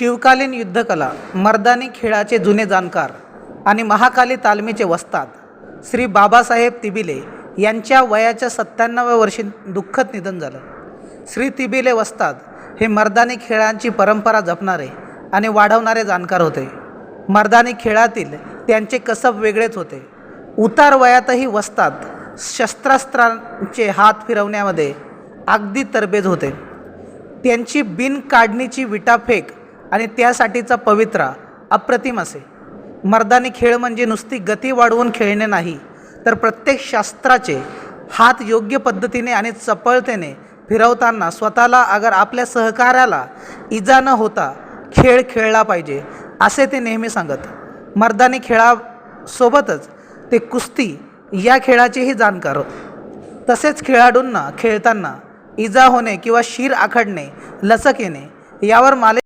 शिवकालीन युद्धकला मर्दानी खेळाचे जुने जाणकार आणि महाकाली तालमीचे वस्ताद श्री बाबासाहेब तिबिले यांच्या वयाच्या सत्त्याण्णव्या वर्षी दुःखद निधन झालं. श्री तिबिले वस्ताद हे मर्दानी खेळांची परंपरा जपणारे आणि वाढवणारे जाणकार होते. मर्दानी खेळातील त्यांचे कसब वेगळेच होते. उतार वयातही वस्ताद शस्त्रास्त्रांचे हात फिरवण्यामध्ये अगदी तरबेज होते. त्यांची बिन काढणीची विटाफेक आणि त्यासाठीचा पवित्रा अप्रतिम असे. मर्दानी खेळ म्हणजे नुसती गती वाढवून खेळणे नाही तर प्रत्येक शास्त्राचे हात योग्य पद्धतीने आणि चपळतेने फिरवताना स्वतःला अगर आपल्या सहकार्याला इजा न होता खेळ खेळला पाहिजे असे ते नेहमी सांगत. मर्दानी खेळासोबतच ते कुस्ती या खेळाचेही जाणकार तसेच खेळाडूंना खेळताना इजा होणे किंवा शीर आखडणे लचक येणे यावर माले